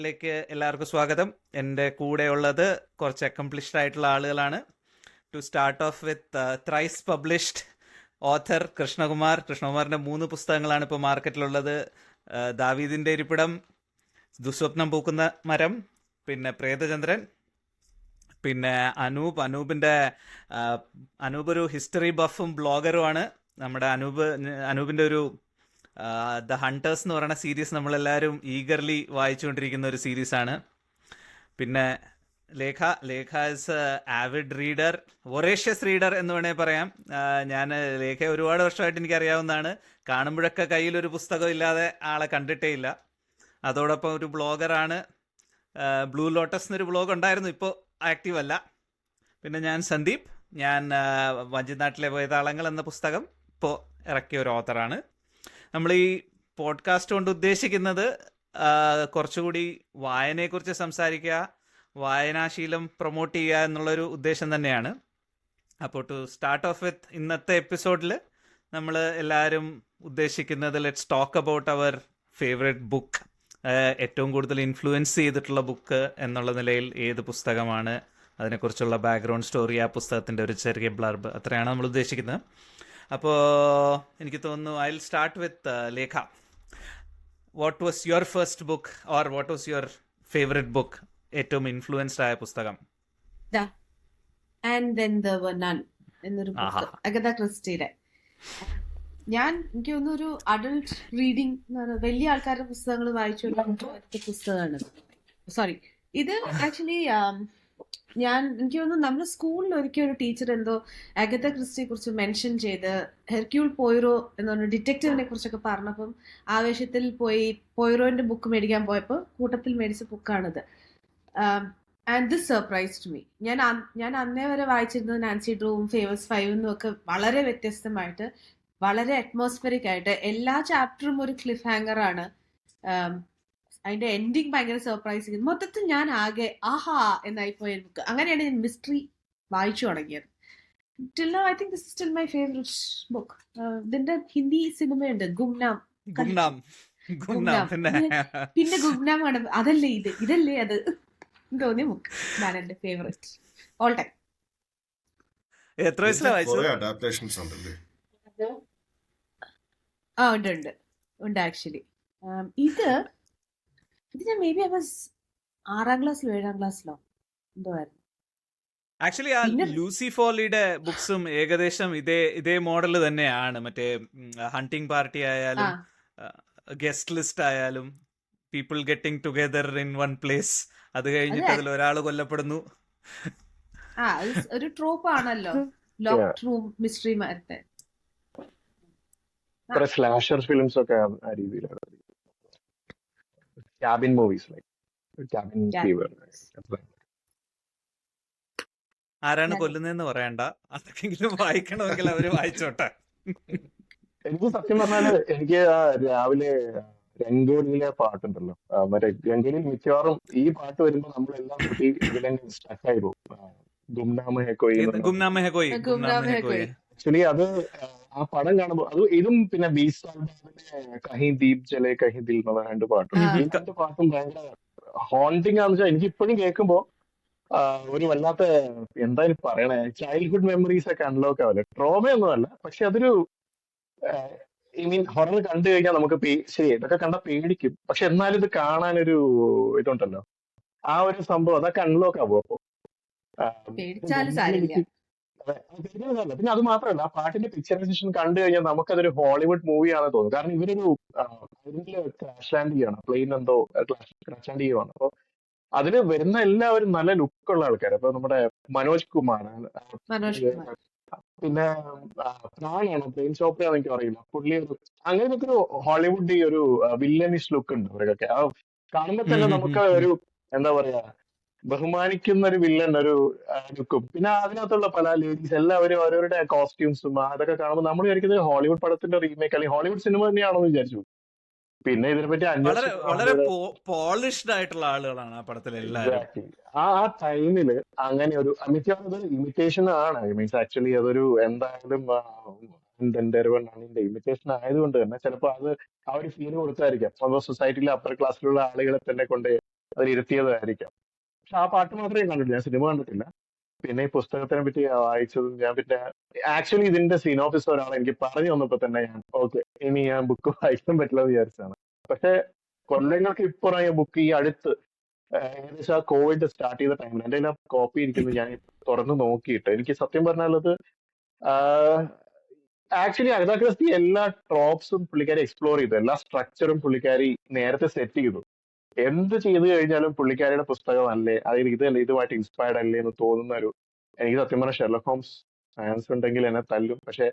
ലേക്ക് എല്ലാവർക്കും സ്വാഗതം. എന്റെ കൂടെ ഉള്ളത് കുറച്ച് അക്കംപ്ലിഷ്ഡ് ആയിട്ടുള്ള ആളുകളാണ്. To start off with thrice published author Krishnakumar. കൃഷ്ണകുമാറിന്റെ മൂന്ന് പുസ്തകങ്ങളാണ് ഇപ്പോൾ മാർക്കറ്റിലുള്ളത്. Uh, ദാവീദിന്റെ ഇരിപ്പിടം ദുസ്വപ്നം പൂക്കുന്ന മരം പിന്നെ പ്രേതചന്ദ്രൻ പിന്നെ അനൂപ്. അനൂപിന്റെ ആ, അനൂപ് ഒരു ഹിസ്റ്ററി ബഫും ബ്ലോഗറുമാണ് നമ്മുടെ അനൂപ് അനൂപിന്റെ ഒരു ദ ഹണ്ടേഴ്സ് എന്ന് പറയുന്ന സീരീസ് നമ്മളെല്ലാവരും ഈഗർലി വായിച്ചുകൊണ്ടിരിക്കുന്ന ഒരു സീരീസാണ് പിന്നെ Lekha Lekha is avid reader voracious reader എന്ന് വേണേൽ പറയാം. ഞാൻ ലേഖ ഒരുപാട് വർഷമായിട്ട് എനിക്ക് അറിയാവുന്നതാണ്. കാണുമ്പോഴൊക്കെ കയ്യിൽ ഒരു പുസ്തകം ഇല്ലാതെ ആളെ കണ്ടിട്ടേ ഇല്ല. അതോടൊപ്പം ഒരു ബ്ലോഗറാണ് ബ്ലൂ ലോട്ടസ് എന്നൊരു ബ്ലോഗ് ഉണ്ടായിരുന്നു ഇപ്പോൾ ആക്റ്റീവ് അല്ല. പിന്നെ ഞാൻ സന്ദീപ് ഞാൻ വഞ്ചിനാട്ടിലെ വേതാളങ്ങൾ എന്ന പുസ്തകം ഇപ്പോൾ ഇറക്കിയ ഒരു ഓത്തറാണ് നമ്മൾ ഈ പോഡ്കാസ്റ്റ് കൊണ്ട് ഉദ്ദേശിക്കുന്നത് കുറച്ചുകൂടി വായനയെക്കുറിച്ച് സംസാരിക്കുക വായനാശീലം പ്രൊമോട്ട് ചെയ്യുക എന്നുള്ളൊരു ഉദ്ദേശം തന്നെയാണ്. അപ്പോൾ ടു സ്റ്റാർട്ട് ഓഫ് വിത്ത് ഇന്നത്തെ എപ്പിസോഡിൽ നമ്മൾ എല്ലാവരും ഉദ്ദേശിക്കുന്നത് let's talk about our favourite book ഏറ്റവും കൂടുതൽ ഇൻഫ്ലുവൻസ് ചെയ്തിട്ടുള്ള ബുക്ക് എന്നുള്ള നിലയിൽ ഏത് പുസ്തകമാണ് അതിനെക്കുറിച്ചുള്ള ബാക്ക്ഗ്രൗണ്ട് സ്റ്റോറി ആ പുസ്തകത്തിന്റെ ഒരു ചെറിയ ബ്ലർബ് അത്രയാണ് നമ്മൾ ഉദ്ദേശിക്കുന്നത്. അപ്പോൾ എനിക്ക് തോന്നുന്നു I will start with Lekha what was your first book or what was your favourite book ഏറ്റവും ഇൻഫ്ലുവൻസ്ഡ് ആയ പുസ്തകം. ആൻഡ് ദെൻ ദ നൺ എന്നൊരു ആഹാ. പുസ്തകം അഗത ക്രിസ്റ്റിയുടെ. ഞാൻ എനിക്ക് തോന്നുന്നു ഒരു അഡൾട്ട് റീഡിംഗ് വലിയ ആൾക്കാരുടെ പുസ്തകങ്ങൾ വായിച്ചുകൊണ്ടിരിക്കുന്ന പുസ്തകമാണ്. സോറി ഇത് ആക്ച്വലി ഞാൻ എനിക്ക് തോന്നുന്നു നമ്മുടെ സ്കൂളിൽ ഒരിക്കൽ ഒരു ടീച്ചർ എന്തോ അഗത ക്രിസ്റ്റിയെ കുറിച്ച് മെൻഷൻ ചെയ്ത് ഹെർക്യൂൾ പോയിറോ എന്ന് പറഞ്ഞ ഡിറ്റക്റ്റീവിനെ കുറിച്ചൊക്കെ പറഞ്ഞപ്പം ആവേശത്തിൽ പോയി പോയിറോന്റെ ബുക്ക് മേടിക്കാൻ പോയപ്പോൾ കൂട്ടത്തിൽ മേടിച്ച ബുക്കാണിത് ആൻഡ് ദിസ് സർപ്രൈസ്ഡ് മീ ഞാൻ ഞാൻ അന്നേ വരെ വായിച്ചിരുന്നത് നാൻസി ഡ്രൂവും ഫേമസ് ഫൈവ് എന്നും ഒക്കെ വളരെ വ്യത്യസ്തമായിട്ട് വളരെ അറ്റ്മോസ്ഫിയറിക് ആയിട്ട് എല്ലാ ചാപ്റ്ററും ഒരു ക്ലിഫ് ഹാങ്ങറാണ് ആണ് അതിന്റെ എൻഡിങ് ഭയങ്കര സർപ്രൈസിങ് മൊത്തത്തിൽ ഞാൻ ആകെ ആഹാ എന്നായി പോയ ബുക്ക് അങ്ങനെയാണ് ഞാൻ മിസ്റ്ററി വായിച്ചു തുടങ്ങിയത്. Till now I think this still my favourite book ഇതിന്റെ ഹിന്ദി സിനിമയുണ്ട്. ഗുംനാം. ഗുംനാം. ഗുംനാം പിന്നെ പിന്നെ ഗുംനാം ആണ്. അതല്ലേ ഇത്? ഇതല്ലേ അത്? തോന്നിയ ബുക്ക് ഇതാണ് എന്റെ ഫേവറേറ്റ് ഓൾ ടൈം എത്ര വയസ്സിലാണ് ആ ഉണ്ട് ഉണ്ട്. ഉണ്ട് ആക്ച്വലി ഇത് ഇത് ഞാൻ മേ ബി ഐ വാസ് ആറാം ക്ലാസ്സിലോ ഏഴാം ക്ലാസ്സിലോ എന്തോ ആയിരുന്നു. ആക്ച്വലി ആ ലൂസി ഫോളിയുടെ ബുക്സും ഏകദേശം ഇതേ ഇതേ മോഡൽ തന്നെയാണ്. മറ്റേ ഹണ്ടിങ് പാർട്ടി ആയാലും ഗസ്റ്റ് ലിസ്റ്റ് ആയാലും people getting together in one place അത് കഴിഞ്ഞിട്ട് അതിൽ ഒരാൾ കൊല്ലപ്പെടുന്നു. ആ ഒരു ട്രോപ്പ് ആണല്ലോ. ലോക്ക് റൂം മിസ്റ്ററി മരത്തെ. കുറെ സ്ലാഷർ ഫിലിംസ് ഒക്കെ ആ- ആ രീതിയിലാണ്. Cabin movies like cabin Cabin fever ആരാണ് കൊല്ലുന്നതെന്ന് പറയണ്ട. അതൊക്കെങ്കിലും വായിക്കണമെങ്കിൽ അവർ വായിച്ചോട്ടെ. എനിക്ക് സത്യം പറഞ്ഞാൽ എനിക്ക് ആ രാവിലെ രംഗോലിയിലെ പാട്ടുണ്ടല്ലോ. മറ്റേ രംഗോലിയിൽ മിക്കവാറും ഈ പാട്ട് വരുമ്പോ നമ്മളെല്ലാം കൂടി ഇതിലെ സ്റ്റക്കായി പോകും. ഗുംനാമ ഹെക്കോയി ഗുംനാമ ഹെക്കോയി. ആക്ച്വലി അത് ആ, പടം കാണുമ്പോൾ അത് ഇതും പിന്നെ ബി കഹി ദീപ് ജലെ കഹി ദിൽ എന്നുള്ള രണ്ട് പാട്ടും. ഈ രണ്ട് പാട്ടും ഭയങ്കര ഹോണ്ടിങ് ആണെന്ന് വെച്ചാൽ എനിക്ക് ഇപ്പോഴും കേൾക്കുമ്പോ ഒരു വല്ലാത്ത എന്താ പറയണേ ചൈൽഡ്ഹുഡ് മെമ്മറീസ് ഒക്കെ അൺലോക്ക് ആവില്ല? ട്രോമയൊന്നും അല്ല പക്ഷെ അതൊരു ഐ മീൻ ഹൊറർ കണ്ടു കഴിഞ്ഞാൽ നമുക്ക് ശരി ഇതൊക്കെ കണ്ട പേടിക്കും. പക്ഷെ എന്നാലും ഇത് കാണാനൊരു ഇതുണ്ടല്ലോ. ആ ഒരു സംഭവം അതൊക്കെ അൺലോക്ക് ആവും അപ്പോ. അതെ, അത്. പിന്നെ അത് മാത്രമല്ല ആ പാട്ടിന്റെ പിക്ചറൈസേഷൻ കണ്ടു കഴിഞ്ഞാൽ നമുക്കതൊരു ഹോളിവുഡ് മൂവി ആണെന്ന് തോന്നും. കാരണം ഇവരൊരു ക്രാഷ് ലാൻഡ് ചെയ്യാണ് പ്ലെയിൻ എന്തോ ക്രാഷ് ലാൻഡ് ചെയ്യുവാണ്. അപ്പൊ അതിന് വരുന്ന എല്ലാവരും നല്ല ലുക്കുള്ള ആൾക്കാർ അപ്പൊ നമ്മുടെ മനോജ് കുമാർ മനോജ് കുമാർ. പിന്നെ പ്രാണാണോ പ്ലെയിൻ ചോപ്പറാണോ എനിക്ക് അറിയില്ല. പുള്ളി ഒരു അങ്ങനത്തെ ഒരു ഹോളിവുഡ് ഈ ഒരു വില്ലനിഷ് ലുക്ക് ഉണ്ട് ഇവർക്കൊക്കെ ആ കാണുമ്പോ തന്നെ നമുക്ക്. ഒരു എന്താ പറയാ ബഹുമാനിക്കുന്ന ഒരു വില്ലൻ ഒരു ലുക്കും പിന്നെ അതിനകത്തുള്ള പല ലേഡീസ് എല്ലാവരും അവരവരുടെ കോസ്റ്റ്യൂംസും അതൊക്കെ കാണുമ്പോൾ നമ്മൾ വിചാരിക്കുന്നത് ഹോളിവുഡ് പടത്തിന്റെ റീമേക്ക് അല്ലെങ്കിൽ ഹോളിവുഡ് സിനിമ തന്നെയാണെന്ന് വിചാരിച്ചു. പിന്നെ ഇതിനെപ്പറ്റി വളരെ വളരെ പോളിഷ്ഡ് ആയിട്ടുള്ള ആളുകളാണ് ആ പടത്തിലെ എല്ലാവരും. ആ ആ ടൈമിൽ അങ്ങനെ ഒരു മിക്കവാറും ഇമിറ്റേഷൻ ആണ്. മീൻസ് ആക്ച്വലി അതൊരു എന്തായാലും ഇമിറ്റേഷൻ ആയതുകൊണ്ട് തന്നെ ചിലപ്പോൾ അത് ആ ഒരു ഫീൽ കൊടുത്തായിരിക്കാം. സൊസൈറ്റിയിലെ അപ്പർ ക്ലാസ്സിലുള്ള ആളുകളെ തന്നെ കൊണ്ട് അതിൽ ഇരുത്തിയതായിരിക്കാം പക്ഷെ ആ പാട്ട് മാത്രമേ കണ്ടുള്ളൂ ഞാൻ സിനിമ കണ്ടിട്ടില്ല. പിന്നെ ഈ പുസ്തകത്തിനെ പറ്റി വായിച്ചതും ഞാൻ പിന്നെ ആക്ച്വലി ഇതിന്റെ സീനോഫീസ് ഒരാൾ എനിക്ക് പറഞ്ഞു തന്നപ്പോ തന്നെ ഞാൻ ഓക്കെ ഇനി ഞാൻ ബുക്ക് വായിക്കാൻ പറ്റില്ല വിചാരിച്ചാണ് പക്ഷെ കൊല്ലങ്ങൾക്ക് ഇപ്പുറം ഈ ബുക്ക് ഈ അടുത്ത് ഏകദേശം ആ കോവിഡ് സ്റ്റാർട്ട് ചെയ്ത ടൈമിൽ എന്റെ എല്ലാം കോപ്പി ഇരിക്കുന്നത്. ഞാൻ തുറന്ന് നോക്കിയിട്ട് എനിക്ക് സത്യം പറഞ്ഞാൽ അത് ആക്ച്വലി അഗത ക്രിസ്തി എല്ലാ ട്രോപ്സും പുള്ളിക്കാരി എക്സ്പ്ലോർ ചെയ്തു. എല്ലാ സ്ട്രക്ചറും പുള്ളിക്കാരി നേരത്തെ സെറ്റ് ചെയ്തു. എന്ത് ചെയ്തു കഴിഞ്ഞാലും പുള്ളിക്കാരിയുടെ പുസ്തകമല്ലേ? അതായത് ഇതല്ലേ ഇതുമായിട്ട് ഇൻസ്പയർഡ് അല്ലേ എന്ന് തോന്നുന്ന ഒരു എനിക്ക് സത്യം പറഞ്ഞ ഷെർലക് ഹോംസ് ഫാൻസ് ഉണ്ടെങ്കിൽ എന്നെ തല്ലും. പക്ഷെ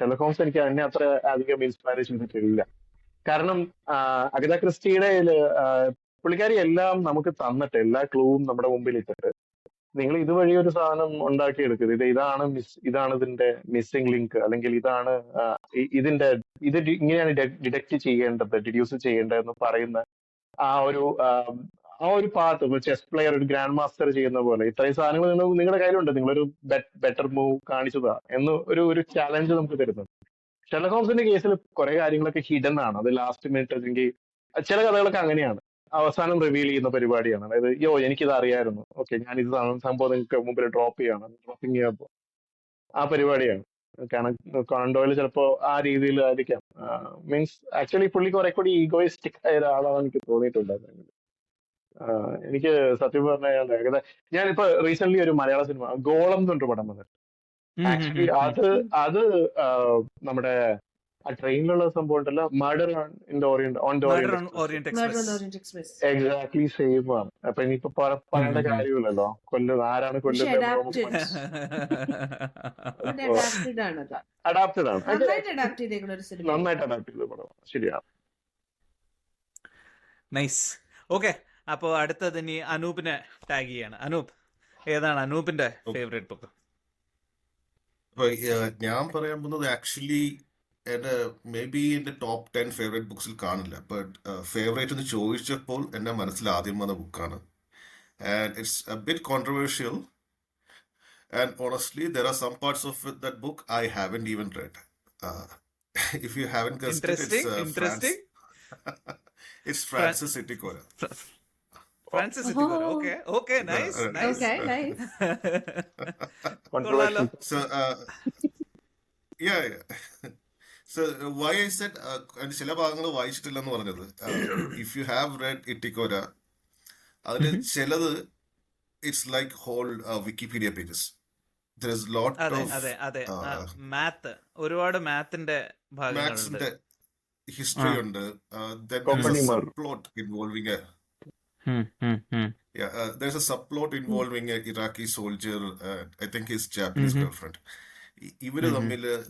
ഷെർലക് ഹോംസ് എനിക്ക് എന്നെ അത്ര അധികം ഇൻസ്പയർ ചെയ്തിട്ടില്ല. കാരണം അഗത ക്രിസ്റ്റിയുടെ പുള്ളിക്കാരി എല്ലാം നമുക്ക് തന്നിട്ട് എല്ലാ ക്ലൂവും നമ്മുടെ മുമ്പിൽ ഇട്ടിട്ട് നിങ്ങൾ ഇതുവഴി ഒരു സാധനം ഉണ്ടാക്കിയെടുക്കുന്നത് ഇത് ഇതാണ് മിസ് ഇതാണ് ഇതിന്റെ മിസ്സിംഗ് ലിങ്ക് അല്ലെങ്കിൽ ഇതാണ് ഇതിന്റെ ഇത് ഇങ്ങനെയാണ് ഡിഡക്ട് ചെയ്യേണ്ടത് ഡിഡ്യൂസ് ചെയ്യേണ്ടത് എന്ന് പറയുന്ന ആ ഒരു ആ ഒരു പാത്ത് ചെസ് പ്ലെയർ ഒരു ഗ്രാൻഡ് മാസ്റ്റർ ചെയ്യുന്ന പോലെ ഇത്രയും സാധനങ്ങൾ നിങ്ങൾ നിങ്ങളുടെ കയ്യിലുണ്ട്. നിങ്ങളൊരു ബെറ്റർ മൂവ് കാണിച്ചതാ എന്ന് ഒരു ഒരു ചാലഞ്ച് നമുക്ക് തരുന്നുണ്ട്. ഷെർലക് ഹോംസിന്റെ കേസിൽ കുറെ കാര്യങ്ങളൊക്കെ ഹിഡൻ ആണ്. അത് ലാസ്റ്റ് മിനിറ്റ് അല്ലെങ്കിൽ ചില കഥകളൊക്കെ അങ്ങനെയാണ്. അവസാനം റിവീൽ ചെയ്യുന്ന പരിപാടിയാണ്. അതായത് യോ എനിക്കിത് അറിയായിരുന്നു. ഓക്കെ ഞാൻ ഇത് സംഭവം നിങ്ങൾക്ക് മുമ്പിൽ ഡ്രോപ്പ് ചെയ്യണം. ഡ്രോപ്പിംഗ് ചെയ്യുമ്പോൾ ആ പരിപാടിയാണ്. കോണ്ടോയിൽ ചിലപ്പോ ആ രീതിയിൽ ആയിരിക്കാം. മീൻസ് ആക്ച്വലി പുള്ളി കുറെ കൂടി ഈഗോയിസ്റ്റിക് ആയ ഒരാളാണെന്ന് എനിക്ക് തോന്നിയിട്ടുണ്ടായിരുന്നു എനിക്ക് സത്യം പറഞ്ഞാൽ ഏകദേശം ഞാനിപ്പോ റീസെന്റ് ഒരു മലയാള സിനിമ ഗോളം എന്നൊരു പടം വന്നിട്ട് ആക്ച്വലി അത് അത് നമ്മുടെ ആ ട്രെയിനിലുള്ള സംഭവം ഉണ്ടല്ലോ murder in Orient on Orient Orient Murder on express Orient Express. Exactly same ആണ്. അപ്പൊ ഇനിയിപ്പോ പറ- പറയേണ്ട. കാര്യമില്ലല്ലോ. കൊല്ലം ആരാണ് കൊല്ലം. അഡാപ്റ്റഡ് ആണ് നന്നായിട്ട് അഡാപ്റ്റ് ചെയ്ത പടം. ശരിയാണ് നൈസ് ഓക്കെ അപ്പോ അടുത്തത് ഇനി അനൂപിനെ ടാഗ് ചെയ്യാണ്. അനൂപ് ഏതാണ് അനൂപിന്റെ ഫേവറേറ്റ് ബുക്ക് ഞാൻ പറയാൻ പോകുന്നത് ആക്ച്വലി എന്റെ മേ ബി എന്റെ ടോപ്പ് ടെൻ ഫേവറേറ്റ് ബുക്സിൽ കാണില്ല. ബട്ട് ഫേവറേറ്റ് എന്ന് ചോദിച്ചപ്പോൾ എന്റെ മനസ്സിൽ ആദ്യം വന്ന ബുക്കാണ് and it's a bit controversial and honestly there are some parts of that book I haven't even read if you haven't Interesting, interesting. It's Francis സിറ്റിക്കോല Francis Oh. Okay okay nice Uh, nice Okay, nice. കൊള്ളാലോ uh, yeah, yeah. So, I said I said, uh, അതിന്റെ ചില ഭാഗങ്ങൾ വായിച്ചിട്ടില്ലെന്ന് പറഞ്ഞത്. If you have read Itty Cora അതിൽ ചിലത് it's like whole Wikipedia pages അതെ അതെ uh, മാത്ത് ഒരുപാട് മാത്തിന്റെ ഭാഗങ്ങളുണ്ട്. മാത്സിന്റെ ഹിസ്റ്ററി. ഉണ്ട്. പ്ലോട്ട് ഇൻവോൾവിംഗ് ഉം. Yeah, uh, there's a subplot involving a Iraqi soldier, uh, I think his Japanese girlfriend. ഇ- ഇവർ തമ്മിൽ തമ്മിൽ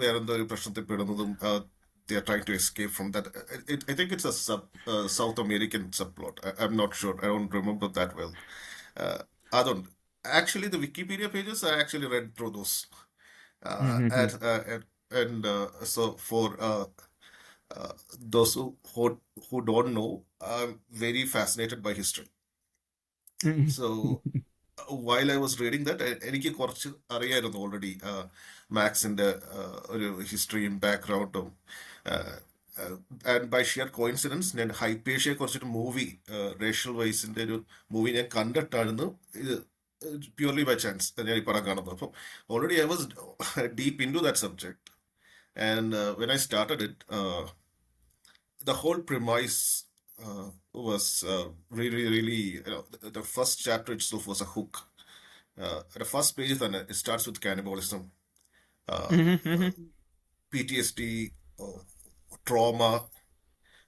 വേറെന്തോ ഒരു പ്രശ്നത്തിൽ പെടുന്നതും they are trying to escape from that. I, I- I think it's a sub, uh, South American subplot. I, I'm not sure. I don't remember that well. Uh, അതുണ്ട് actually the Wikipedia pages I actually read through those. Uh, Mhm. and uh, and, and uh, so for uh, uh, those who, who who don't know, I'm very fascinated by history. ഉം. So while I was reading that, A- എനിക്ക് കുറച്ച് അറിയായിരുന്നു already മാത്സിന്റെ ഒരു ഹിസ്റ്ററിയും ബാക്ക്ഗ്രൗണ്ടും and by sheer coincidence ഞാൻ ഹൈപ്പേഷ്യയെ കുറിച്ചൊരു മൂവി റേഷ്യൽ വൈസിന്റെ ഒരു മൂവി ഞാൻ കണ്ടിട്ടായിരുന്നു. ഇത് പ്യൂർലി ബൈ ചാൻസ് ഞാൻ ഈ പടം കാണുന്നത്. അപ്പം already I was deep in to that subject and when I started it the whole premise uh, was uh, really, really, you know, the, the first chapter itself was a hook. Uh, the first Uh, mm-hmm. Uh, mm-hmm. PTSD, uh, trauma,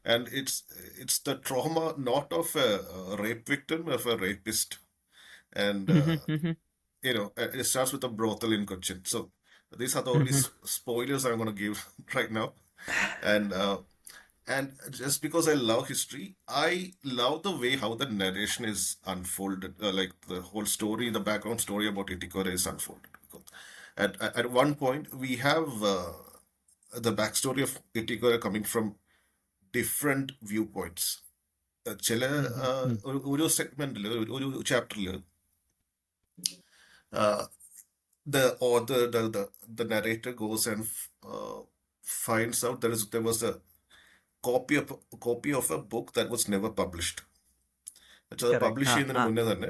and it's it's the trauma not of a, a rape victim, of a rapist, and uh, mm-hmm, mm-hmm. you know it starts with a brothel in Cochin. So these are the only spoilers I'm going to give right now, and. and just because I love history, I love the way how the narration is unfolded, like the whole story, the background story about Itikore is unfolded At at at one point, we have uh, the backstory of Itikore coming from different viewpoints. Uh, ചില uh, ഒരു- ഒരു സെഗ്മെന്റിൽ ഒരു ചാപ്റ്ററിൽ uh, the author the, the the narrator goes and uh, finds out there is there was a copy of copy of a book that was never published Correct. Publish ആ, ചെയ്യുന്നതിന് ആ. മുന്നേ തന്നെ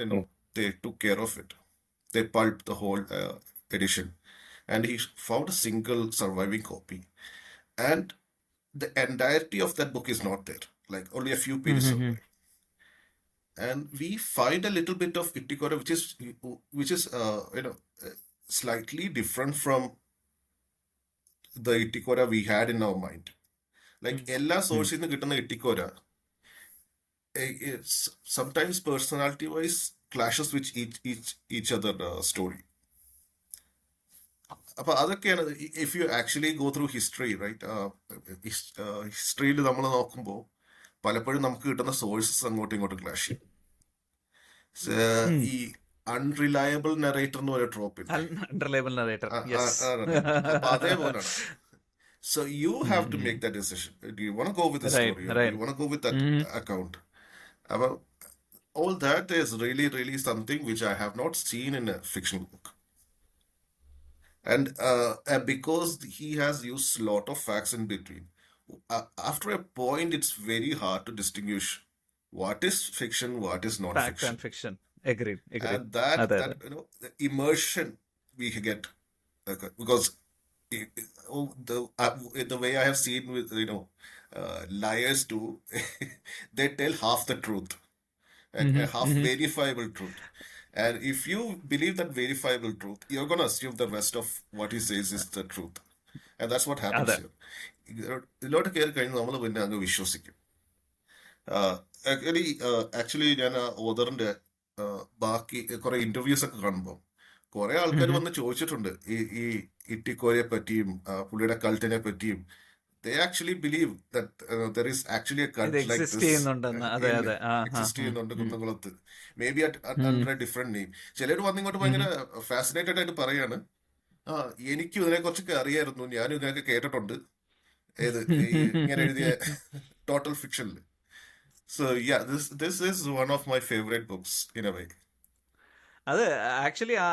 you know they to care of it they pulp the whole Edition and he found a single surviving copy and the entirety of that book is not there like only a few pages Mhm, away. and we find a little bit of Ittikora which is which is uh, you know uh, slightly different from the Ittikora we had in our mind like എല്ലാ സോഴ്സിൽ നിന്ന് കിട്ടുന്ന Ittikkora sometimes personality wise clashes which each each other story അപ്പൊ അതൊക്കെയാണ് if you actually go through history right ഹിസ്റ്ററിയിൽ നമ്മൾ നോക്കുമ്പോൾ പലപ്പോഴും നമുക്ക് കിട്ടുന്ന സോഴ്സസ് അങ്ങോട്ടും ഇങ്ങോട്ടും ക്ലാഷ് ചെയ്യും. ഈ അൺറിലയബിൾ നെറേറ്റർ എന്ന് പറയുന്ന ട്രോപ്പിൽ അതേപോലെയാണ്. So you have to make that decision you won't go with story you won't go with. Account അപ്പൊ all that is really really something which I have not seen in a fiction book. And uh, because he has used a lot of facts in between, uh, after a point, it's very hard to distinguish what is fiction, what is not Fact fiction. and fiction. Agreed. Agreed. And that, that you know, immersion we get okay, because it, oh, the uh, the way I have seen with you know uh, liars do, they tell half the truth and mm-hmm. half mm-hmm. verifiable truth. And if you believe that verifiable truth you're going to assume the rest of what he says is the truth. And that's what happens here. ഇതിലോട്ട് കയറി കഴിഞ്ഞ് നമ്മൾ പിന്നെ അങ്ങ് വിശ്വസിക്കും. Actually actually ഞാൻ ആ ഓദറിന്റെ ബാക്കി കുറെ ഇന്റർവ്യൂസ് ഒക്കെ കാണുമ്പോൾ കുറെ ആൾക്കാർ. വന്ന് ചോദിച്ചിട്ടുണ്ട് ഈ ഈ ഇട്ടിക്കോയെ പറ്റിയും പുള്ളിയുടെ കൾട്ടിനെ പറ്റിയും they actually believe there is actually exist ചെയ്യുന്നുണ്ട് കുന്നംകുളത്ത്. Maybe. Under a different name ചിലർ വന്നിങ്ങോട്ട് ഭയങ്കര ഫാസിനേറ്റഡ് ആയിട്ട് പറയാണ്. ആ എനിക്കും ഇതിനെ കുറിച്ചൊക്കെ അറിയായിരുന്നു. ഞാനും ഇതിനൊക്കെ കേട്ടിട്ടുണ്ട്. ഏത് ഇങ്ങനെ എഴുതിയ total ഫിക്ഷനിൽ so yeah this this is one of my favourite books in a way അത് ആക്ച്വലി ആ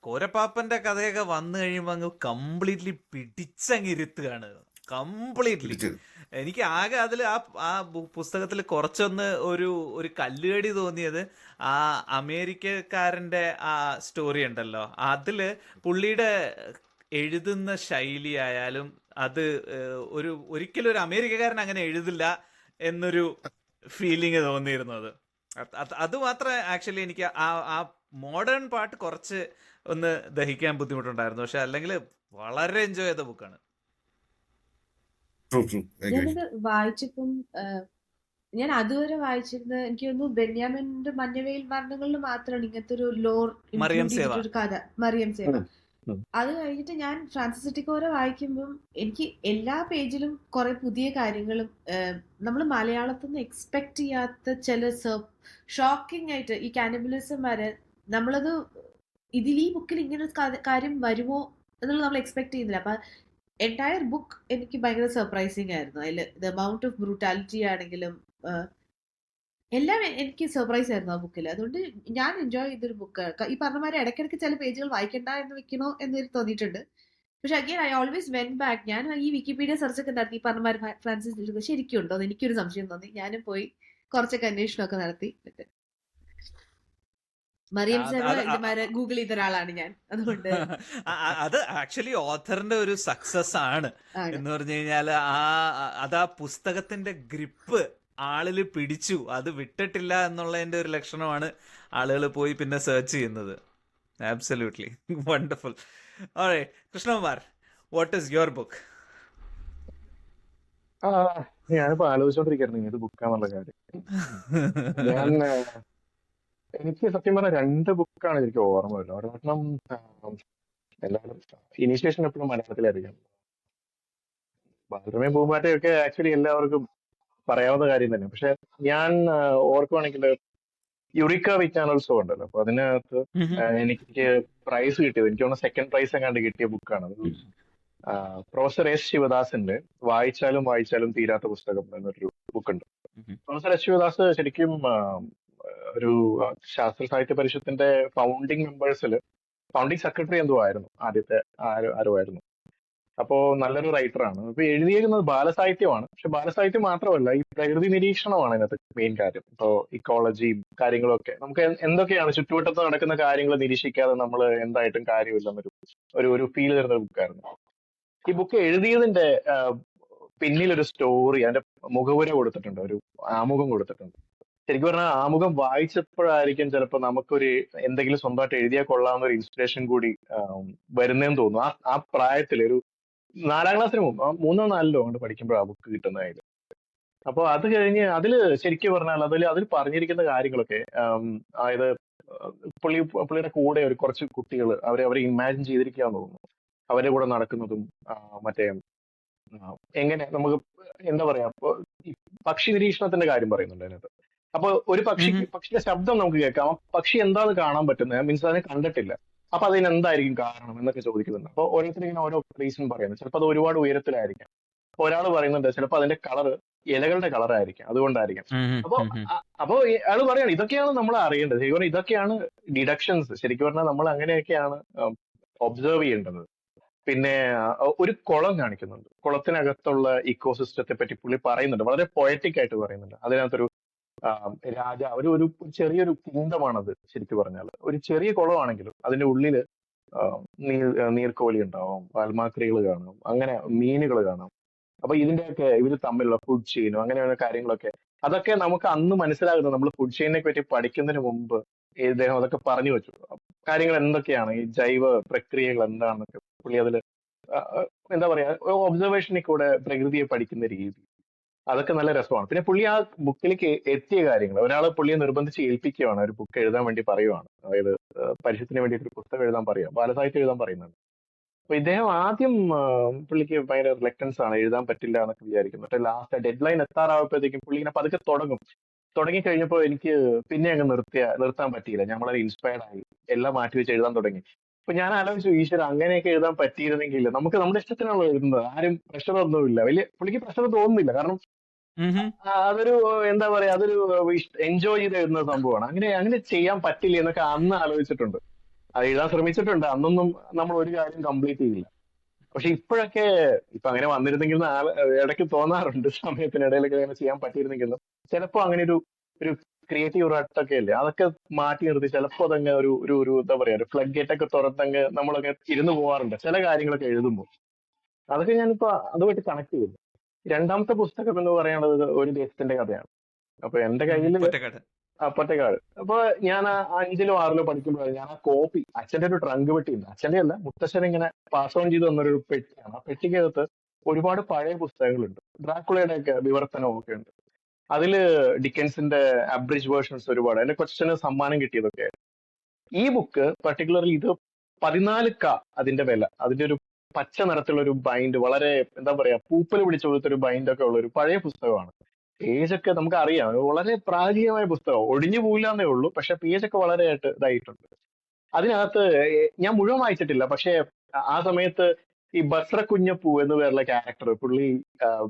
കോരപ്പാപ്പന്റെ കഥയൊക്കെ വന്നു കഴിയുമ്പോ അങ്ങ് കംപ്ലീറ്റ്ലി പിടിച്ചങ്ങിരുത്തുകയാണ് കംപ്ലീറ്റ്ലി എനിക്ക് ആകെ അതിൽ ആ ആ പുസ്തകത്തിൽ കുറച്ചൊന്ന് ഒരു ഒരു കല്ലുകടി തോന്നിയത് ആ അമേരിക്കക്കാരന്റെ ആ സ്റ്റോറി ഉണ്ടല്ലോ. അതിൽ പുള്ളിയുടെ എഴുതുന്ന ശൈലി ആയാലും അത് ഒരു ഒരിക്കലും ഒരു അമേരിക്കക്കാരൻ അങ്ങനെ എഴുതില്ല എന്നൊരു ഫീലിംഗ് തോന്നിയിരുന്നു അത് മാത്രമേ ആക്ച്വലി എനിക്ക് ആ ആ മോഡേൺ പാട്ട് കുറച്ച് ഒന്ന് ദഹിക്കാൻ ബുദ്ധിമുട്ടുണ്ടായിരുന്നു പക്ഷെ അല്ലെങ്കിൽ വളരെ എൻജോയ് ചെയ്ത ബുക്കാണ് ഞാനത് വായിച്ചപ്പം ഞാൻ അതുവരെ വായിച്ചിരുന്നത് എനിക്ക് തോന്നുന്നു ബെന്യാമിന്റെ മഞ്ഞവെയിൽ മരണങ്ങളിൽ മാത്രമാണ് ഇങ്ങനത്തെ ഒരു ലോർ മറിയം സേവ. ഒരു കഥ മറിയം സേവ ഉം, ഉം. അത് കഴിഞ്ഞിട്ട് ഞാൻ ഫ്രാൻസിസ് ടിക്കോറെ വായിക്കുമ്പം എനിക്ക് എല്ലാ പേജിലും കുറെ പുതിയ കാര്യങ്ങളും നമ്മൾ മലയാളത്തിൽ നിന്ന് എക്സ്പെക്ട് ചെയ്യാത്ത ചില ഷോക്കിംഗ് ആയിട്ട് ഈ കാനിബലിസം വരെ നമ്മളത് ഇതിൽ ഈ ബുക്കിൽ ഇങ്ങനെ കാര്യം വരുമോ എന്നുള്ളത് നമ്മൾ എക്സ്പെക്ട് ചെയ്യുന്നില്ല. അപ്പൊ എന്റയർ ബുക്ക് എനിക്ക് ഭയങ്കര സർപ്രൈസിങ് ആയിരുന്നു. അതിൽ ദ എമൗണ്ട് ഓഫ് ബ്രൂട്ടാലിറ്റി ആണെങ്കിലും എല്ലാം എനിക്ക് സർപ്രൈസ് ആയിരുന്നു ആ ബുക്കിൽ അതുകൊണ്ട് ഞാൻ എൻജോയ് ചെയ്തൊരു ബുക്ക് ഈ പറഞ്ഞ മാതിരി ഇടയ്ക്കിടയ്ക്ക് ചില പേജുകൾ വായിക്കണ്ട എന്ന് വെക്കണോ എന്ന് തോന്നിയിട്ടുണ്ട്. പക്ഷെ again I always went back ഞാൻ ഈ വിക്കിപീഡിയ സെർച്ച് ഒക്കെ നടത്തി ഈ പറഞ്ഞ മാതിരി ഫ്രാൻസിസ് ശരിക്കും ഉണ്ടോ എന്ന് എനിക്കൊരു സംശയം തോന്നി. ഞാനും പോയി കുറച്ചൊക്കെ അന്വേഷണമൊക്കെ നടത്തി. മറിയം ഗൂഗിൾ ചെയ്ത ഒരാളാണ് ഞാൻ. അതുകൊണ്ട് ആ- ആ- അത് ആക്ച്വലി ഓഥറിന്റെ ഒരു സക്സസ് ആണ്. എന്ന് പറഞ്ഞു കഴിഞ്ഞാൽ ആ അത് ആ പുസ്തകത്തിന്റെ ഗ്രിപ്പ് ആളിൽ പിടിച്ചു. അത് വിട്ടിട്ടില്ല എന്നുള്ളതിന്റെ ഒരു ലക്ഷണമാണ് ആളുകൾ പോയി പിന്നെ സെർച്ച് ചെയ്യുന്നത്. Absolutely wonderful Krishnakumar what is your book ആ ഞാനിപ്പോ ആലോചിച്ചോണ്ടിരിക്കുന്നു ഏത് ബുക്കാന്നുള്ള കാര്യം. ഞാൻ എനിക്ക് സത്യം പറഞ്ഞ രണ്ട് ബുക്കാണ് എനിക്ക് ഓർമ്മ വരുന്നത്. ഒരെണ്ണം എല്ലാവരും ഇനീഷ്യേഷൻ എപ്പോഴും മലയാളത്തിലായിരിക്കും ബാലരമയും പൂമ്പാറ്റയും ഒക്കെ ആക്ച്വലി എല്ലാവർക്കും പറയാവുന്ന കാര്യം തന്നെ. പക്ഷെ ഞാൻ ഓർക്കുവാണെങ്കിൽ യുറിക്ക വിജ്ഞാനോത്സവം ഉണ്ടല്ലോ. അപ്പൊ അതിനകത്ത് എനിക്ക് പ്രൈസ് കിട്ടിയത്. എനിക്ക് തോന്നുന്നു സെക്കൻഡ് പ്രൈസ് എങ്ങാണ്ട് കിട്ടിയ ബുക്കാണ് പ്രൊഫസർ എസ് ശിവദാസിന്റെ വായിച്ചാലും വായിച്ചാലും തീരാത്ത പുസ്തകം എന്നൊരു ബുക്ക് ഉണ്ട്. പ്രൊഫസർ എസ് ശിവദാസ് ശരിക്കും ഒരു ശാസ്ത്ര സാഹിത്യ പരിഷത്തിന്റെ ഫൗണ്ടിങ് മെമ്പേഴ്സിൽ ഫൗണ്ടിങ് സെക്രട്ടറി എന്തോ ആയിരുന്നു ആദ്യത്തെ ആരോ ആരോ ആയിരുന്നു. അപ്പോ നല്ലൊരു റൈറ്ററാണ് ഇപ്പൊ എഴുതിയിരുന്നത് ബാലസാഹിത്യമാണ്. പക്ഷെ ബാലസാഹിത്യം മാത്രമല്ല ഈ പ്രകൃതി നിരീക്ഷണമാണ് അതിനകത്ത് മെയിൻ കാര്യം. ഇപ്പോ ഇക്കോളജിയും കാര്യങ്ങളും ഒക്കെ നമുക്ക് എന്തൊക്കെയാണ് ചുറ്റുവട്ടത്ത് നടക്കുന്ന കാര്യങ്ങൾ നിരീക്ഷിക്കാതെ നമ്മൾ എന്തായിട്ടും കാര്യമില്ലെന്നൊരു ഒരു ഒരു ഫീൽ തരുന്ന ബുക്കായിരുന്നു ഈ ബുക്ക് എഴുതിയതിന്റെ പിന്നിലൊരു സ്റ്റോറി അതിന്റെ മുഖവുര കൊടുത്തിട്ടുണ്ട് ഒരു ആമുഖം കൊടുത്തിട്ടുണ്ട്. ശരിക്കും പറഞ്ഞാൽ ആമുഖം വായിച്ചപ്പോഴായിരിക്കും ചിലപ്പോൾ നമുക്കൊരു എന്തെങ്കിലും സ്വന്തമായിട്ട് എഴുതിയാൽ കൊള്ളാവുന്ന ഒരു ഇൻസ്പിറേഷൻ കൂടി വരുന്നതെന്ന് തോന്നുന്നു. ആ ആ പ്രായത്തിൽ ഒരു നാലാം ക്ലാസ്സിന് മൂന്നോ നാലിലോ കൊണ്ട് പഠിക്കുമ്പോൾ ആ ബുക്ക് കിട്ടുന്നതായത് അപ്പോൾ അത് കഴിഞ്ഞ് അതിൽ ശരിക്കും പറഞ്ഞാൽ അതിൽ അതിൽ പറഞ്ഞിരിക്കുന്ന കാര്യങ്ങളൊക്കെ അതായത് പുള്ളി പുള്ളിയുടെ കൂടെ ഒരു കുറച്ച് കുട്ടികൾ അവരെ അവരെ ഇമാജിൻ ചെയ്തിരിക്കാന്ന് തോന്നുന്നു. അവരുടെ കൂടെ നടക്കുന്നതും മറ്റേ എങ്ങനെ നമുക്ക് എന്താ പറയാ പക്ഷി നിരീക്ഷണത്തിന്റെ കാര്യം പറയുന്നുണ്ട് അതിനകത്ത്. അപ്പൊ ഒരു പക്ഷി പക്ഷിയുടെ ശബ്ദം നമുക്ക് കേൾക്കാം. പക്ഷി എന്താന്ന് കാണാൻ പറ്റുന്നത്? മീൻസ് അതിനെ കണ്ടിട്ടില്ല. അപ്പൊ അതിന് എന്തായിരിക്കും കാരണം എന്നൊക്കെ ചോദിക്കുന്നുണ്ട്. അപ്പൊ ഓരോരുത്തരും ഇങ്ങനെ ഓരോ റീസൺ പറയുന്നത് ചിലപ്പോൾ അത് ഒരുപാട് ഉയരത്തിലായിരിക്കാം. അപ്പൊ ഒരാൾ പറയുന്നുണ്ട് ചിലപ്പോൾ അതിന്റെ കളർ ഇലകളുടെ കളർ ആയിരിക്കാം. അതുകൊണ്ടായിരിക്കാം. അപ്പൊ അപ്പൊ ആൾ പറയാണ് ഇതൊക്കെയാണ് നമ്മൾ അറിയേണ്ടത്. ശരിക്കും ഇതൊക്കെയാണ് ഡിഡക്ഷൻസ് ശരിക്കും പറഞ്ഞാൽ നമ്മൾ അങ്ങനെയൊക്കെയാണ് ഒബ്സർവ് ചെയ്യേണ്ടത്. പിന്നെ ഒരു കുളം കാണിക്കുന്നുണ്ട്. കുളത്തിനകത്തുള്ള ഇക്കോസിസ്റ്റത്തെ പറ്റി പുള്ളി പറയുന്നുണ്ട്. വളരെ പൊയറ്റിക് ആയിട്ട് പറയുന്നുണ്ട്. അതിനകത്തൊരു രാജ ഒരു ഒരു ചെറിയൊരു കിങ്ഡമാണത് ശരിക്കും പറഞ്ഞാൽ ഒരു ചെറിയ കുളമാണെങ്കിലും അതിന്റെ ഉള്ളിൽ നീർ നീർക്കോലി ഉണ്ടാവും പാൽമാക്രികൾ കാണാം അങ്ങനെ മീനുകൾ കാണാം. അപ്പൊ ഇതിന്റെയൊക്കെ ഇവർ തമ്മിലുള്ള ഫുഡ് ചെയിനും അങ്ങനെയുള്ള കാര്യങ്ങളൊക്കെ അതൊക്കെ നമുക്ക് അന്ന് മനസ്സിലാകുന്നത് നമ്മൾ ഫുഡ് ചെയിനെ പറ്റി പഠിക്കുന്നതിന് മുമ്പ് ഇദ്ദേഹം അതൊക്കെ പറഞ്ഞു വെച്ചു. കാര്യങ്ങൾ എന്തൊക്കെയാണ്? ഈ ജൈവ പ്രക്രിയകൾ എന്താണെന്നൊക്കെ പുള്ളി അതിൽ എന്താ പറയാ ഒബ്സർവേഷനിൽ കൂടെ പ്രകൃതിയെ പഠിക്കുന്ന രീതി. അതൊക്കെ നല്ല രസമാണ്. പിന്നെ പുള്ളി ആ ബുക്കിലേക്ക് എത്തിയ കാര്യങ്ങൾ ഒരാളെ പുള്ളിയെ നിർബന്ധിച്ച് ഏൽപ്പിക്കുകയാണ് ഒരു ബുക്ക് എഴുതാൻ വേണ്ടി പറയുവാണ്. അതായത് പരിശുദ്ധത്തിന് വേണ്ടി ഒരു പുസ്തകം എഴുതാൻ പറയുക ബാലസാഹിത്യം എഴുതാൻ പറയുന്നുണ്ട്. അപ്പൊ ഇദ്ദേഹം ആദ്യം പുള്ളിക്ക് ഭയങ്കര റിലക്ടൻസ് ആണ് എഴുതാൻ പറ്റില്ല എന്നൊക്കെ വിചാരിക്കുന്നു. പക്ഷെ ലാസ്റ്റ് ഡെഡ് ലൈൻ എത്താറാവുമ്പോഴത്തേക്കും പുള്ളി ഇങ്ങനെ പതുക്കെ തുടങ്ങും. തുടങ്ങി കഴിഞ്ഞപ്പോൾ എനിക്ക് പിന്നെ അങ്ങ് നിർത്തിയ നിർത്താൻ പറ്റിയില്ല. ഞാൻ വളരെ ഇൻസ്പയർഡ് ആയി. എല്ലാം മാറ്റി വെച്ച് എഴുതാൻ തുടങ്ങി. അപ്പൊ ഞാൻ ആലോചിച്ചു ഈശ്വര അങ്ങനെയൊക്കെ എഴുതാൻ പറ്റിയിരുന്നെങ്കിൽ നമുക്ക് നമ്മുടെ ഇഷ്ടത്തിനാണല്ലോ എഴുതുന്നത് ആരും പ്രഷർ ഒന്നുമില്ല. വലിയ പുള്ളിക്ക് പ്രഷർ തോന്നുന്നില്ല. കാരണം അതൊരു എന്താ പറയാ അതൊരു എൻജോയ് ചെയ്ത് എഴുതുന്ന സംഭവമാണ്. അങ്ങനെ അങ്ങനെ ചെയ്യാൻ പറ്റില്ല എന്നൊക്കെ അന്ന് ആലോചിച്ചിട്ടുണ്ട്. അത് എഴുതാൻ ശ്രമിച്ചിട്ടുണ്ട്. അന്നൊന്നും നമ്മൾ ഒരു കാര്യം കംപ്ലീറ്റ് ചെയ്യില്ല പക്ഷെ ഇപ്പോഴൊക്കെ ഇപ്പൊ അങ്ങനെ വന്നിരുന്നെങ്കിൽ ഇടയ്ക്ക് തോന്നാറുണ്ട് സമയത്തിനിടയിലൊക്കെ അങ്ങനെ ചെയ്യാൻ പറ്റിയിരുന്നെങ്കിലും. ചിലപ്പോ അങ്ങനെ ഒരു ഒരു ക്രിയേറ്റീവ് റട്ടൊക്കെ അല്ലേ അതൊക്കെ മാറ്റി നിർത്തി ചിലപ്പോ അതങ്ങ് ഒരു ഒരു എന്താ പറയാ ഒരു ഫ്ലഡ് ഗേറ്റ് ഒക്കെ തുറന്നങ്ങ് നമ്മളങ്ങ് ഇരുന്ന് പോവാറുണ്ട്. ചില കാര്യങ്ങളൊക്കെ എഴുതുമ്പോൾ. അതൊക്കെ ഞാനിപ്പോ അതുമായിട്ട് കണക്ട് ചെയ്തു രണ്ടാമത്തെ പുസ്തകം എന്ന് പറയുന്നത് ഒരു ദേശത്തിന്റെ കഥയാണ്. അപ്പൊ എന്റെ കയ്യിൽ അപ്പറ്റക്കാട് അപ്പൊ ഞാൻ അഞ്ചിലോ ആറിലോ പഠിക്കുമ്പോൾ ഞാൻ ആ കോപ്പി അച്ഛന്റെ ഒരു ട്രങ്ക് പെട്ടി ഉണ്ട് അച്ഛന്റെ അല്ല മുത്തശ്ശൻ ഇങ്ങനെ പാസ് ഓൺ ചെയ്ത് തന്നൊരു പെട്ടിയാണ്. ആ പെട്ടിക്കകത്ത് ഒരുപാട് പഴയ പുസ്തകങ്ങളുണ്ട്. ഡ്രാക്കുളയുടെ ഒക്കെ വിവർത്തനവും ഒക്കെ ഉണ്ട് അതിൽ ഡിക്കൻസിന്റെ അബ്രിജ് വേർഷൻസ് ഒരുപാട്. എന്റെ കൊച്ചന് സമ്മാനം കിട്ടിയതൊക്കെ. ഈ ബുക്ക് പർട്ടിക്കുലർലി ഇത് പതിനാല് ക അതിന്റെ വില. അതിന്റെ ഒരു പച്ച നിറത്തിലുള്ള ഒരു ബൈൻഡ് വളരെ എന്താ പറയാ പൂപ്പൽ പിടിച്ചു കൊടുത്ത ഒരു ബൈൻഡ് ഒക്കെ ഉള്ള ഒരു പഴയ പുസ്തകമാണ്. പേജ് ഒക്കെ നമുക്ക് അറിയാം വളരെ പ്രാചീനമായ പുസ്തകം ഒടിഞ്ഞു പോയില്ലെന്നേ ഉള്ളൂ. പക്ഷെ പേജ് ഒക്കെ വളരെ ആയിട്ട് ഇതായിട്ടുണ്ട്. അതിനകത്ത് ഞാൻ മുഴുവൻ വായിച്ചിട്ടില്ല. പക്ഷെ ആ സമയത്ത് ഈ ബസ്ര കുഞ്ഞപ്പൂ എന്ന് പേരുള്ള ക്യാരക്ടർ പുള്ളി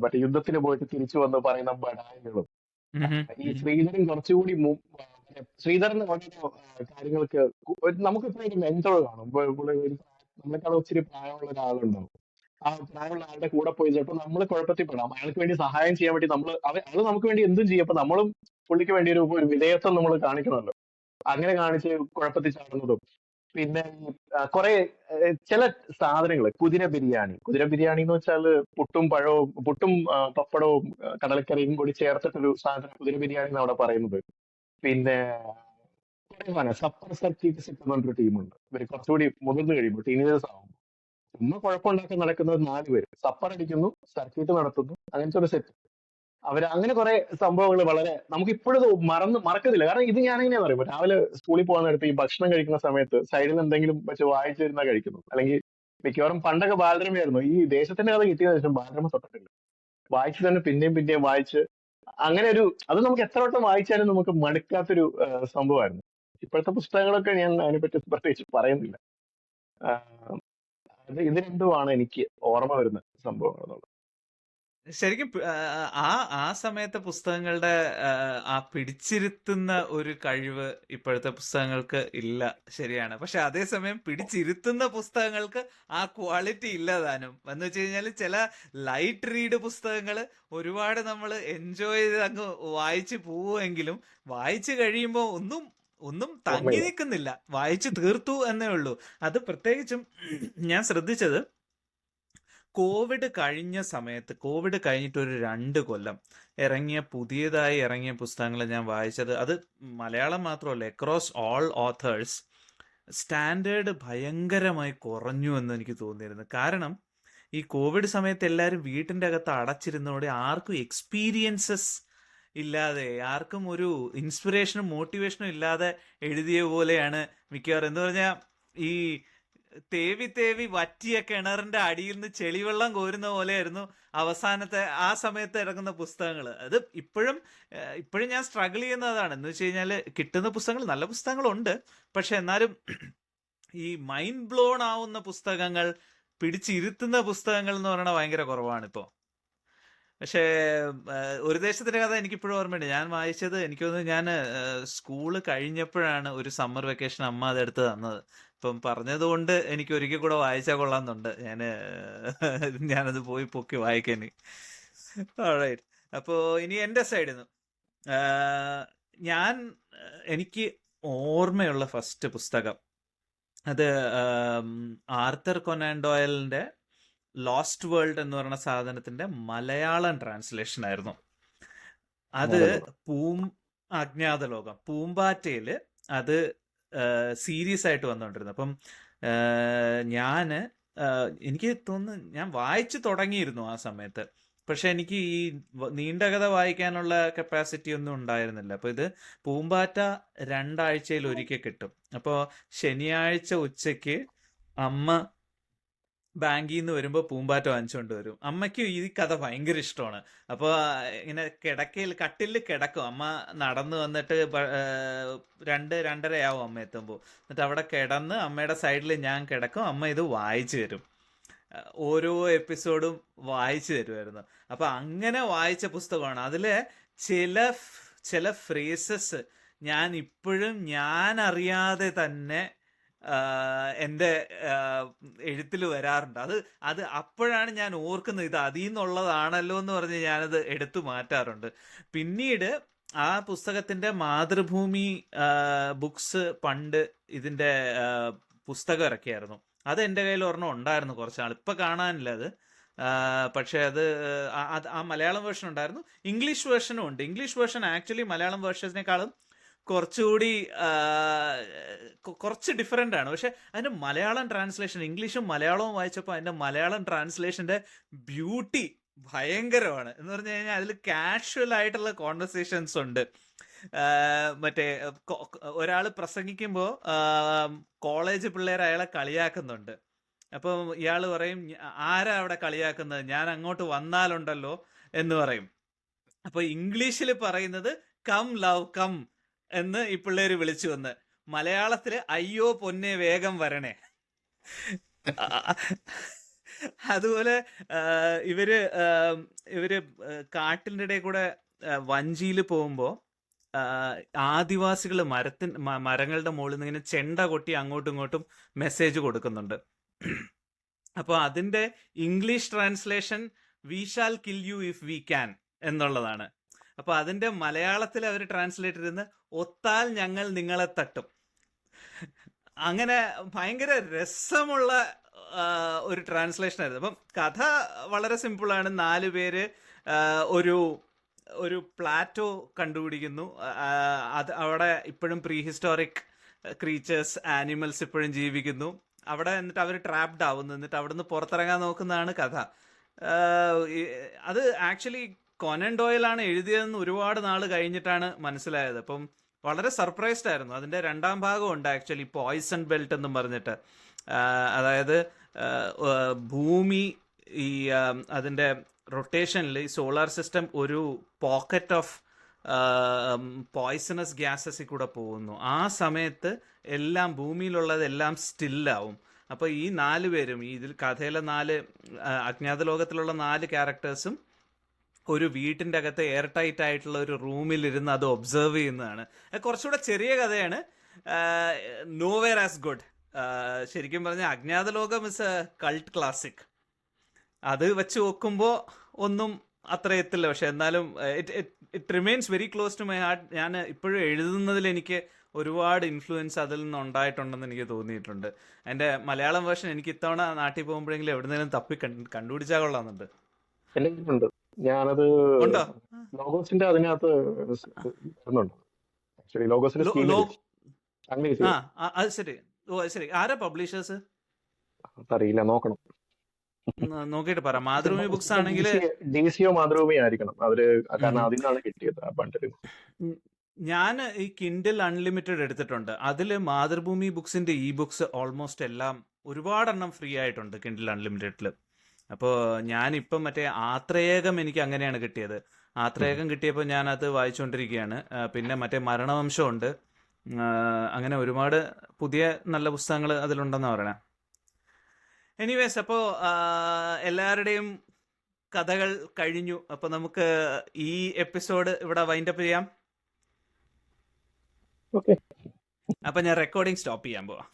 മറ്റേ യുദ്ധത്തിന് പോയിട്ട് തിരിച്ചു വന്ന് പറയുന്ന ബടായികളും ഈ ശ്രീധരൻ കുറച്ചുകൂടി ശ്രീധരൻ കാര്യങ്ങൾക്ക് നമുക്ക് ഇപ്പൊ ഒരു മെന്റർ കാണും. ഇപ്പൊ നമ്മളെക്കാളും ഒത്തിരി പ്രായമുള്ള ഒരാളുണ്ടാവും. ആ പ്രായമുള്ള ആളുടെ കൂടെ പോയി ചിലപ്പോൾ നമ്മൾ കുഴപ്പത്തിൽ പെടാം. അയാൾക്ക് വേണ്ടി സഹായം ചെയ്യാൻ വേണ്ടി നമ്മൾ അത് നമുക്ക് വേണ്ടി എന്തും ചെയ്യും. അപ്പൊ നമ്മളും പുള്ളിക്ക് വേണ്ടി ഒരു ഒരു വിധേയത്വം നമ്മൾ കാണിക്കണമല്ലോ. അങ്ങനെ കാണിച്ച് കുഴപ്പത്തിൽ ചാടുന്നതും. പിന്നെ കുറെ ചില സാധനങ്ങൾ കുതിര ബിരിയാണി. കുതിര ബിരിയാണി എന്ന് വെച്ചാൽ പുട്ടും പഴവും പുട്ടും പപ്പടവും കടലക്കറിയും കൂടി ചേർത്തിട്ടൊരു സാധനം കുതിര ബിരിയാണി എന്ന് അവിടെ പറയുന്നത്. പിന്നെ സപ്പർ സർക്കീറ്റ്സ് എന്ന് എന്നൊരു ടീമുണ്ട്. ഇവർ കുറച്ചുകൂടി മുതിർന്നു കഴിയുമ്പോൾ ടീനേഴ്സ് ആവുമ്പോൾ ചുമ്മാ കുഴപ്പമുണ്ടാക്കാൻ നടക്കുന്നത് നാല് പേര്. സപ്പർ അടിക്കുന്നു സർക്യൂട്ട് നടത്തുന്നു അങ്ങനത്തെ ഒരു സെറ്റ് അവർ അങ്ങനെ കുറെ സംഭവങ്ങൾ വളരെ നമുക്ക് ഇപ്പോഴും മറന്ന് മറക്കുന്നില്ല കാരണം ഇത് ഞാൻ എങ്ങനെയാ പറയുമ്പോൾ രാവിലെ സ്കൂളിൽ പോകുന്ന നേരത്ത് ഈ ഭക്ഷണം കഴിക്കുന്ന സമയത്ത് സൈഡിൽ എന്തെങ്കിലും വെച്ച് വായിച്ചിരുന്നാ കഴിക്കുന്നു അല്ലെങ്കിൽ മിക്കവാറും പണ്ടൊക്കെ ബാലരമയായിരുന്നു. ഈ ദേശത്തിന്റെ കഥ കിട്ടിയതിനു ശേഷം ബാലരമ തൊട്ടിട്ടില്ല. വായിച്ച് തന്നെ പിന്നെയും പിന്നെയും വായിച്ച് അങ്ങനെ ഒരു അത് നമുക്ക് എത്ര വട്ടം വായിച്ചാലും നമുക്ക് മടുക്കാത്തൊരു സംഭവമായിരുന്നു. ഇപ്പോഴത്തെ പുസ്തകങ്ങളൊക്കെ ഞാൻ അതിനെപ്പറ്റി പ്രത്യേകിച്ച് പറയുന്നില്ല. അത് ഇത് രണ്ടുമാണ് എനിക്ക് ഓർമ്മ വരുന്ന സംഭവങ്ങൾ എന്നുള്ളത്? ശരിക്കും ആ ആ സമയത്തെ പുസ്തകങ്ങളുടെ ആ, പിടിച്ചിരുത്തുന്ന ഒരു കഴിവ് ഇപ്പോഴത്തെ പുസ്തകങ്ങൾക്ക് ഇല്ല ശരിയാണ്. പക്ഷെ അതേസമയം പിടിച്ചിരുത്തുന്ന പുസ്തകങ്ങൾക്ക് ആ ക്വാളിറ്റി ഇല്ല താനും എന്ന് വെച്ച് കഴിഞ്ഞാൽ ചില ലൈറ്റ് റീഡ് പുസ്തകങ്ങൾ ഒരുപാട് നമ്മൾ എൻജോയ് ചെയ്ത് അങ്ങ് വായിച്ചു പോവുമെങ്കിലും വായിച്ചു കഴിയുമ്പോൾ ഒന്നും ഒന്നും തങ്ങി നിൽക്കുന്നില്ല വായിച്ചു തീർത്തു എന്നേ ഉള്ളൂ. അത് പ്രത്യേകിച്ചും ഞാൻ ശ്രദ്ധിച്ചത് കോവിഡ് കഴിഞ്ഞ സമയത്ത് കോവിഡ് കഴിഞ്ഞിട്ട് ഒരു രണ്ട് കൊല്ലം ഇറങ്ങിയ പുതിയതായി ഇറങ്ങിയ പുസ്തകങ്ങൾ ഞാൻ വായിച്ചത്. അത് മലയാളം മാത്രമല്ല അക്രോസ് ഓൾ ഓഥേഴ്സ് സ്റ്റാൻഡേർഡ് ഭയങ്കരമായി കുറഞ്ഞു എന്ന് എനിക്ക് തോന്നിയിരുന്നു. കാരണം ഈ കോവിഡ് സമയത്ത് എല്ലാവരും വീട്ടിന്റെ അകത്ത് അടച്ചിരുന്നതോടെ ആർക്കും എക്സ്പീരിയൻസസ് ഇല്ലാതെ ആർക്കും ഒരു ഇൻസ്പിറേഷനും മോട്ടിവേഷനും ഇല്ലാതെ എഴുതിയ പോലെയാണ് മിക്കവാറും. എന്ന് പറഞ്ഞാൽ ഈ തേവി തേവി വറ്റിയ കിണറിന്റെ അടിയിൽ നിന്ന് ചെളിവെള്ളം കോരുന്ന പോലെയായിരുന്നു അവസാനത്തെ ആ സമയത്ത് ഇറങ്ങുന്ന പുസ്തകങ്ങൾ അത് ഇപ്പോഴും ഇപ്പോഴും ഞാൻ സ്ട്രഗിൾ ചെയ്യുന്നതാണ്. എന്ന് വെച്ച് കഴിഞ്ഞാൽ കിട്ടുന്ന പുസ്തകങ്ങൾ നല്ല പുസ്തകങ്ങളുണ്ട്. പക്ഷെ എന്നാലും ഈ മൈൻഡ് ബ്ലോൺ ആവുന്ന പുസ്തകങ്ങൾ പിടിച്ചിരുത്തുന്ന പുസ്തകങ്ങൾ എന്ന് പറയുന്നത് ഭയങ്കര കുറവാണ് ഇപ്പോൾ പക്ഷേ ഒരു ദേശത്തിന്റെ കഥ എനിക്കിപ്പോഴും ഓർമ്മയുണ്ട്. ഞാൻ വായിച്ചത് എനിക്ക് തോന്നുന്നു ഞാൻ സ്കൂൾ കഴിഞ്ഞപ്പോഴാണ് ഒരു സമ്മർ വെക്കേഷൻ അമ്മ അതെടുത്ത് തന്നത്. ഇപ്പം പറഞ്ഞതുകൊണ്ട് എനിക്ക് ഒരിക്കൽ കൂടെ വായിച്ചാൽ കൊള്ളാമെന്നുണ്ട്. ഞാൻ ഞാനത് പോയി പൊക്കി വായിക്കാൻ. അപ്പോൾ ഇനി എന്റെ സൈഡിൽ നിന്ന് ഞാൻ എനിക്ക് ഓർമ്മയുള്ള ഫസ്റ്റ് പുസ്തകം. അത് ആർത്തർ കൊനാൻ ഡോയലിന്റെ ലോസ്റ്റ് വേൾഡ് എന്ന് പറയുന്ന സാധനത്തിന്റെ മലയാളം ട്രാൻസ്ലേഷൻ ആയിരുന്നു. അത്. പൂം അജ്ഞാത ലോകം പൂമ്പാറ്റയിൽ അത് സീരീസ് ആയിട്ട് വന്നുകൊണ്ടിരുന്നു അപ്പം ഞാൻ എനിക്ക് തോന്നുന്നു ഞാൻ വായിച്ചു തുടങ്ങിയിരുന്നു ആ സമയത്ത്. പക്ഷെ എനിക്ക് ഈ നീണ്ട കഥ വായിക്കാനുള്ള കപ്പാസിറ്റി ഒന്നും ഉണ്ടായിരുന്നില്ല. അപ്പൊ ഇത് പൂമ്പാറ്റ രണ്ടാഴ്ചയിൽ ഒരിക്കൽ കിട്ടും. അപ്പോൾ ശനിയാഴ്ച ഉച്ചയ്ക്ക് അമ്മ ബാങ്കിൽ നിന്ന് വരുമ്പോൾ പൂമ്പാറ്റ വാങ്ങിച്ചുകൊണ്ട് വരും. അമ്മയ്ക്ക് ഈ കഥ ഭയങ്കര ഇഷ്ടമാണ്. അപ്പോൾ ഇങ്ങനെ കിടക്കയിൽ കട്ടിലിൽ കിടക്കും. അമ്മ നടന്നു വന്നിട്ട് രണ്ട് രണ്ടരയാവും അമ്മ എത്തുമ്പോൾ എന്നിട്ട് അവിടെ കിടന്ന് അമ്മയുടെ സൈഡിൽ ഞാൻ കിടക്കും. അമ്മ ഇത് വായിച്ചു തരും. ഓരോ എപ്പിസോഡും വായിച്ചു തരുമായിരുന്നു അപ്പൊ അങ്ങനെ വായിച്ച പുസ്തകമാണ്. അതിൽ ചില ചില ഫ്രേസസ് ഞാൻ ഇപ്പോഴും ഞാൻ അറിയാതെ തന്നെ എന്റെ എഴുത്തിൽ വരാറുണ്ട്. അത് അത് അപ്പോഴാണ് ഞാൻ ഓർക്കുന്നത് ഇത് അതിൽ നിന്നുള്ളതാണല്ലോ എന്ന് പറഞ്ഞ് ഞാനത് എടുത്തു മാറ്റാറുണ്ട്. പിന്നീട് ആ പുസ്തകത്തിന്റെ മാതൃഭൂമി ബുക്സ് പണ്ട് ഇതിന്റെ ആഹ് പുസ്തകം ഇറക്കിയായിരുന്നു. അത് എന്റെ കയ്യിൽ ഒരെണ്ണം ഉണ്ടായിരുന്നു കുറച്ചാൾ. ഇപ്പൊ കാണാനില്ല അത്. പക്ഷേ അത് ആ മലയാളം വേർഷൻ ഉണ്ടായിരുന്നു. ഇംഗ്ലീഷ് വേർഷനും ഉണ്ട്. ഇംഗ്ലീഷ് വേർഷൻ ആക്ച്വലി മലയാളം വേർഷനേക്കാളും കുറച്ചുകൂടി കുറച്ച് ഡിഫറെന്റ് ആണ്. പക്ഷെ അതിന്റെ മലയാളം ട്രാൻസ്ലേഷൻ ഇംഗ്ലീഷും മലയാളവും വായിച്ചപ്പോൾ അതിന്റെ മലയാളം ട്രാൻസ്ലേഷന്റെ ബ്യൂട്ടി ഭയങ്കരമാണ്. എന്ന് പറഞ്ഞു കഴിഞ്ഞാൽ അതിൽ കാഷ്വൽ ആയിട്ടുള്ള കോൺവെർസേഷൻസ് ഉണ്ട്. മറ്റേ ഒരാൾ പ്രസംഗിക്കുമ്പോൾ കോളേജ് പിള്ളേർ അയാളെ കളിയാക്കുന്നുണ്ട്. അപ്പം ഇയാൾ പറയും "ഞ- ആരാ അവിടെ കളിയാക്കുന്നത്? ഞാൻ അങ്ങോട്ട് വന്നാലുണ്ടല്ലോ എന്ന് പറയും. അപ്പൊ ഇംഗ്ലീഷിൽ പറയുന്നത് കം ലവ് കം എന്ന് ഈ പിള്ളേര് വിളിച്ചു വന്ന്. മലയാളത്തിൽ അയ്യോ പൊന്നെ വേഗം വരണേ. അതുപോലെ ഇവർ ഇവർ കാട്ടിന്റെ ഇടയിൽ കൂടെ വഞ്ചിയിൽ പോകുമ്പോൾ ആദിവാസികൾ മരത്തിൻ മ- മരങ്ങളുടെ മുകളിൽ നിന്ന് ഇങ്ങനെ ചെണ്ട കൊട്ടി അങ്ങോട്ടും ഇങ്ങോട്ടും മെസ്സേജ് കൊടുക്കുന്നുണ്ട്. അപ്പോൾ അതിന്റെ English translation we shall kill you if we can എന്നുള്ളതാണ്. അപ്പൊ അതിന്റെ മലയാളത്തിൽ അവർ ട്രാൻസ്ലേറ്റ് ചെയ്തിരുന്നത് ഒത്താൽ ഞങ്ങൾ നിങ്ങളെ തട്ടും. അങ്ങനെ ഭയങ്കര രസമുള്ള ഒരു ട്രാൻസ്ലേഷൻ ആയിരുന്നു. അപ്പം കഥ വളരെ സിമ്പിളാണ് നാല് പേര് ഒരു ഒരു പ്ലാറ്റോ കണ്ടുപിടിക്കുന്നു. അത് അവിടെ ഇപ്പോഴും പ്രീ ഹിസ്റ്റോറിക് ക്രീച്ചേഴ്സ് ആനിമൽസ് ഇപ്പോഴും ജീവിക്കുന്നു. അവിടെ എന്നിട്ട് അവർ ട്രാപ്ഡ് ആവുന്നു. എന്നിട്ട് അവിടെ നിന്ന് പുറത്തിറങ്ങാൻ നോക്കുന്നതാണ് കഥ. അത് ആക്ച്വലി കൊനൻ ഡോയലാണ് എഴുതിയതെന്ന് ഒരുപാട് നാൾ കഴിഞ്ഞിട്ടാണ് മനസ്സിലായത്. അപ്പം വളരെ സർപ്രൈസ്ഡ് ആയിരുന്നു. അതിന്റെ രണ്ടാം ഭാഗം ഉണ്ട് ആക്ച്വലി പോയിസൺ ബെൽറ്റ് എന്നും പറഞ്ഞിട്ട്. അതായത് ഭൂമി ഈ അതിന്റെ റൊട്ടേഷനിൽ ഈ സോളാർ സിസ്റ്റം ഒരു പോക്കറ്റ് ഓഫ് പോയ്സണസ് ഗ്യാസസിൽ കൂടെ പോകുന്നു. ആ സമയത്ത് എല്ലാം ഭൂമിയിലുള്ളതെല്ലാം സ്റ്റില്ലാവും അപ്പോൾ ഈ നാല് പേരും ഇതിൽ കഥയിലെ നാല് അജ്ഞാത ലോകത്തിലുള്ള നാല് ക്യാരക്ടേഴ്സും ഒരു വീട്ടിന്റെ അകത്ത് എയർ ടൈറ്റ് ആയിട്ടുള്ള ഒരു റൂമിൽ ഇരുന്ന് അത് ഒബ്സർവ് ചെയ്യുന്നതാണ്. കുറച്ചുകൂടെ ചെറിയ കഥയാണ്. നോവേർ ആസ് ഗുഡ് ശരിക്കും പറഞ്ഞാൽ അജ്ഞാതലോകം ഇസ് എ കൾട്ട് ക്ലാസിക് അത് വെച്ച് നോക്കുമ്പോൾ ഒന്നും അത്ര എത്തില്ല. പക്ഷെ എന്നാലും it it remains very close to my heart ഞാൻ ഇപ്പോഴും എഴുതുന്നതിൽ എനിക്ക് ഒരുപാട് ഇൻഫ്ലുവൻസ് അതിൽ നിന്ന് ഉണ്ടായിട്ടുണ്ടെന്ന് എനിക്ക് തോന്നിയിട്ടുണ്ട്. എന്റെ മലയാളം വേർഷൻ എനിക്ക് ഇത്തവണ നാട്ടിൽ പോകുമ്പോഴെങ്കിലും എവിടുന്നേലും തപ്പി കണ്ട് കണ്ടുപിടിച്ചാൽ കൊള്ളാമെന്നുണ്ട്. ഞാനത് ലോഗോസിന്റെ അതിനകത്ത് ആക്ച്വലി ലോഗോസിന്റെ സ്കീം ലോ- അങ്ങനെ ആ ആ, അത് ശരി. ഓ ശരി. ആരാ പബ്ലിഷേഴ്സ്? അറിയില്ല നോക്കണം. നോക്കിയിട്ട് പറ. മാതൃഭൂമി ബുക്സ് ആണെങ്കിൽ ഡി സിഒ മാതൃഭൂമി ആയിരിക്കണം. അവർ കാരണം അതിനാണ് കിട്ടിയത് ആ ബണ്ടിൽ ഞാൻ ഈ കിൻഡിൽ അൺലിമിറ്റഡ് എടുത്തിട്ടുണ്ട്. അതിൽ മാതൃഭൂമി ബുക്സിന്റെ ഇ ബുക്സ് ഓൾമോസ്റ്റ് എല്ലാം ഒരുപാടെണ്ണം ഫ്രീ ആയിട്ടുണ്ട് കിൻഡിൽ അൺലിമിറ്റഡിൽ അപ്പോൾ ഞാനിപ്പം മറ്റേ ആത്രേയകം എനിക്ക് അങ്ങനെയാണ് കിട്ടിയത്. ആത്രേയകം കിട്ടിയപ്പോൾ ഞാൻ അത് വായിച്ചുകൊണ്ടിരിക്കുകയാണ് പിന്നെ മറ്റേ മരണവംശമുണ്ട്. അങ്ങനെ ഒരുപാട് പുതിയ നല്ല പുസ്തകങ്ങൾ അതിലുണ്ടെന്ന് പറയണേ. എനിവേസ് അപ്പോൾ എല്ലാവരുടെയും കഥകൾ കഴിഞ്ഞു. അപ്പോൾ നമുക്ക് ഈ എപ്പിസോഡ് ഇവിടെ വൈൻഡപ്പ് ചെയ്യാം. ഓക്കെ അപ്പൊ ഞാൻ റെക്കോർഡിംഗ് സ്റ്റോപ്പ് ചെയ്യാൻ പോവാം.